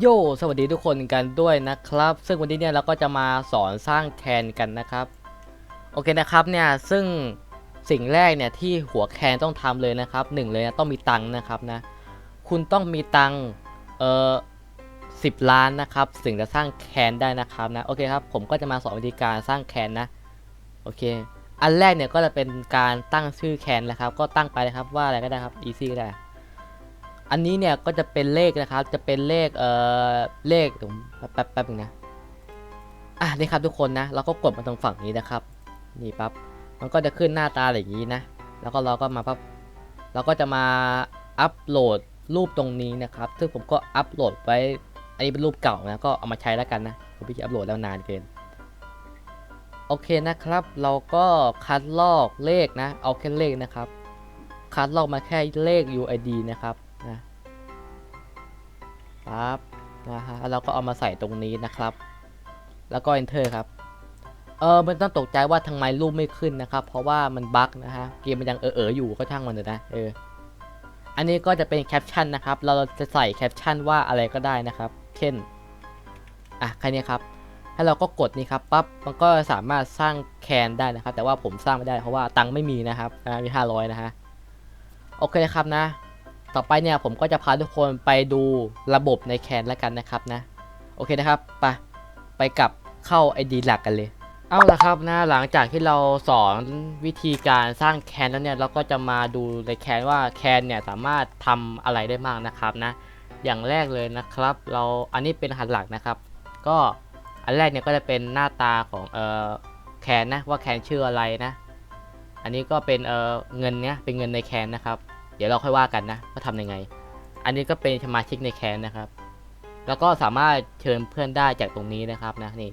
โยสวัสดีทุกคนกันด้วยนะครับ ซึ่งวันนี้เนี่ยเราก็จะมาสอนสร้างแคนกันนะครับ โอเคนะครับเนี่ยซึ่งสิ่งแรกเนี่ยที่หัวแคนต้องทำเลยนะครับหนึ่งเลยนะต้องมีตังค์นะครับนะคุณต้องมีตังค์เอ่อสิบล้านนะครับถึงจะสร้างแคนได้นะครับนะโอเคครับผมก็จะมาสอนวิธีการสร้างแคนนะโอเค อันแรกเนี่ยก็จะเป็นการตั้งชื่อแคนนะครับ ก็ตั้งไปเลยครับว่าอะไรก็ได้ครับ easy ก็ได้ อันนี้เนี่ยก็จะเป็นเลขนะครับ จะเป็นเลขเอ่อเลขผมแป๊บแป๊บนึงนะ อะนี่ครับทุกคนนะ เราก็กดมาตรงฝั่งนี้นะครับ นี่ปั๊บ มันก็จะขึ้นหน้าตาอย่างนี้นะ แล้วก็เราก็มาปั๊บ เราก็จะมาอัปโหลดรูปตรงนี้นะครับ ซึ่งผมก็อัปโหลดไว้ อันนี้เป็นรูปเก่านะ ก็เอามาใช้แล้วกันนะ ผมพี่อัปโหลดแล้วนานเกิน โอเคนะครับ เราก็คัดลอกเลขนะ เอาแค่เลขนะครับ คัดลอกมาแค่เลข UID นะครับ นะปั๊บนะฮะแล้วเราก็เอามาใส่ตรงนี้นะครับ แล้วก็ enter ครับเออมันต้องตกใจว่าทำไมรูปไม่ขึ้นนะครับ เพราะว่ามันบั๊กนะฮะเกมมันยังเออเอออยู่ก็ช่างมันเถอะนะเอออันนี้ก็จะเป็นแคปชั่นนะครับ เราจะใส่แคปชั่นว่าอะไรก็ได้นะครับ เช่นอะแค่นี้ครับให้เราก็กดนี่ครับปั๊บมันก็สามารถสร้างแคนได้นะครับ แต่ว่าผมสร้างไม่ได้เพราะว่าตังค์ไม่มีนะครับนะมี500นะฮะโอเคครับนะ ต่อไปเนี่ยผมก็จะพาทุกคนไปดูระบบในแคนแล้วกันนะครับนะ โอเคนะครับ ไป ไปกับเข้า ID หลักกันเลย เอาละครับนะ หลังจากที่เราสอนวิธีการสร้างแคนแล้วเนี่ย เราก็จะมาดูในแคนว่าแคนเนี่ยสามารถทำอะไรได้บ้างนะครับนะ อย่างแรกเลยนะครับ เราอันนี้เป็นหัสหลักนะครับ ก็อันแรกเนี่ยก็จะเป็นหน้าตาของเอ่อแคนนะว่าแคนชื่ออะไรนะ อันนี้ก็เป็นเอ่อเงินเนี่ยเป็นเงินในแคนนะครับ เดี๋ยวเราค่อยว่ากันนะว่าทำยังไง อันนี้ก็เป็นสมาชิกในแคนนะครับ แล้วก็สามารถเชิญเพื่อนได้จากตรงนี้นะครับนะนี่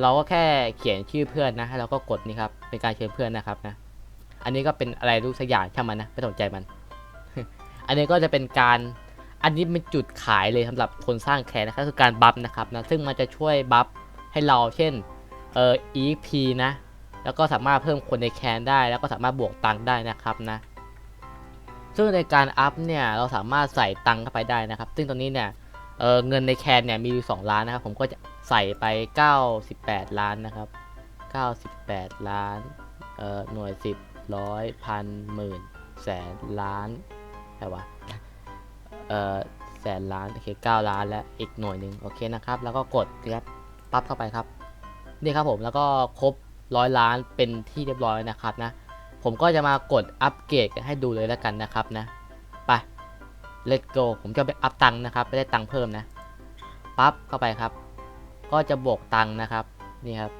เราก็แค่เขียนชื่อเพื่อนนะแล้วก็กดนี่ครับเป็นการเชิญเพื่อนนะครับนะอันนี้ก็เป็นอะไรรู้สักอย่างช่างมันนะไม่สนใจมัน อันนี้ก็จะเป็นการอันนี้เป็นจุดขายเลยสำหรับคนสร้างแคนนะครับคือการบัฟนะครับนะซึ่งมันจะช่วยบัฟให้เราเช่นเอ่อ EP นะ แล้วก็สามารถเพิ่มคนในแคนได้ แล้วก็สามารถบวกตังค์ได้นะครับนะ ซึ่งในการอัพเนี่ยเราสามารถใส่ตังค์เข้าไปได้นะครับ ซึ่งตอนนี้เนี่ยเเงินในแคนเนี่ยมีอยู่ 2 ล้านนะครับ ผมก็จะใส่ไป 98 ล้านนะครับ 98 ล้านเออหน่วยสิบร้อยพันหมื่นแสนล้านอะไรวะเออแสนล้านโอเค9ล้านแล้วอีกหน่วยหนึ่งโอเคนะครับ แล้วก็กดครับปั๊บเข้าไปครับ นี่ครับผมแล้วก็ครบร้อยล้านเป็นที่เรียบร้อยนะครับนะ ผมก็จะมากดอัปเกรดกันให้ดูเลยแล้วกันนะครับนะ ไป let's go ผมจะไปอัพตังค์นะครับ ไปได้ตังค์เพิ่มนะ ปั๊บเข้าไปครับ ก็จะบวกตังค์นะครับ นี่ครับ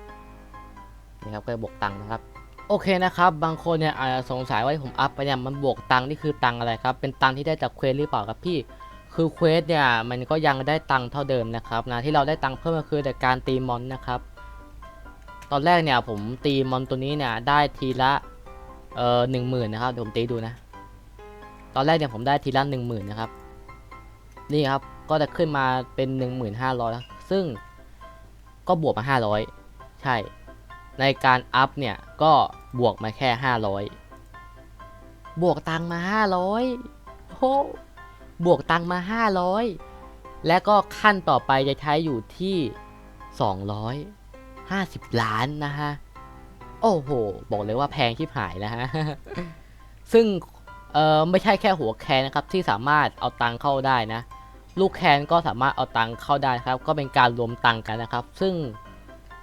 นี่ครับก็จะบวกตังค์นะครับโอเคนะครับ บางคนเนี่ยอาจจะสงสัยว่าผมอัพไปเนี่ยมันบวกตังค์นี่คือตังค์อะไรครับ เป็นตังค์ที่ได้จากเควสหรือเปล่าครับพี่ คือเควสเนี่ยมันก็ยังได้ตังค์เท่าเดิมนะครับนะที่เราได้ตังค์เพิ่มก็คือจากการตีมอนนะครับ ตอนแรกเนี่ยผมตีมอนตัวนี้เนี่ยได้ทีละ เอ่อหนึ่งหมื่นนะครับเดี๋ยวผมตีดูนะ ตอนแรกเนี่ยผมได้ทีละหนึ่งหมื่นนะครับ นี่ครับก็จะขึ้นมาเป็นหนึ่งหมื่นห้าร้อยซึ่งก็บวกมาห้าร้อยใช่ ในการอัพเนี่ยก็บวกมาแค่ห้าร้อยบวกตังมาห้าร้อยโอ้บวกตังมาห้าร้อยและก็ขั้นต่อไปจะใช้อยู่ที่สองร้อยห้าสิบล้านนะฮะ โอ้โห บอกเลยว่าแพงชิบหายนะฮะ ซึ่งเออไม่ใช่แค่หัวแคนนะครับที่สามารถเอาตังเข้าได้นะ ลูกแคนก็สามารถเอาตังเข้าได้ครับ ก็เป็นการรวมตังกันนะครับ ซึ่ง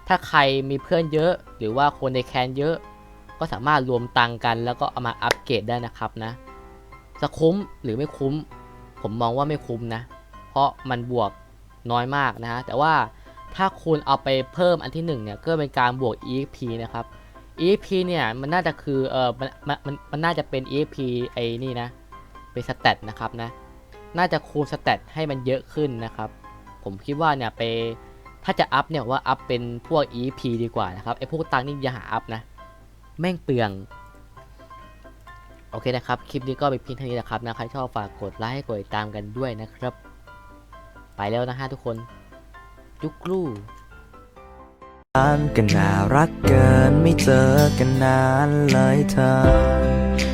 ถ้าใครมีเพื่อนเยอะ หรือว่าคนในแคนเยอะ ก็สามารถรวมตังกัน แล้วก็เอามาอัปเกรดได้นะครับนะ จะคุ้มหรือไม่คุ้ม ผมมองว่าไม่คุ้มนะ เพราะมันบวกน้อยมากนะฮะ แต่ว่าถ้าคุณเอาไปเพิ่มอันที่หนึ่งเนี่ยก็เป็นการบวก EXP นะครับ EXP เนี่ยมันน่าจะคือเออมันมันมันมันน่าจะเป็น EXP ไอ้นี่นะ เป็นสเตตนะครับนะ น่าจะคูณสเตตให้มันเยอะขึ้นนะครับ ผมคิดว่าเนี่ยไปถ้าจะอัพเนี่ยว่าอัพเป็นพวก EXP ดีกว่านะครับไอ้พวกตังนี่อย่าหาอัพนะ แม่งเปลืองโอเคนะครับ คลิปนี้ก็เป็นเพียงเท่านี้นะครับนะใครชอบฝากกดไลค์กดติดตามกันด้วยนะครับ ไปแล้วนะฮะทุกคน จุกรู กันก็น่ารักเกินไม่เจอกันนานเลยเธอ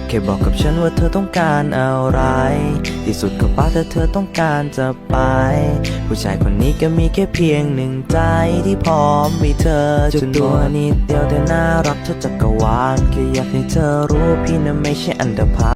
แค่บอกกับฉันว่าเธอต้องการอะไร ที่สุดก็ป้าแต่เธอต้องการจะไป ผู้ชายคนนี้ก็มีแค่เพียงหนึ่งใจที่พร้อมมีเธอจนตัวนิดเดียวแต่น่ารักเท่าจักรวาลแค่อยากให้เธอรู้พี่นั้นไม่ใช่อันดาพา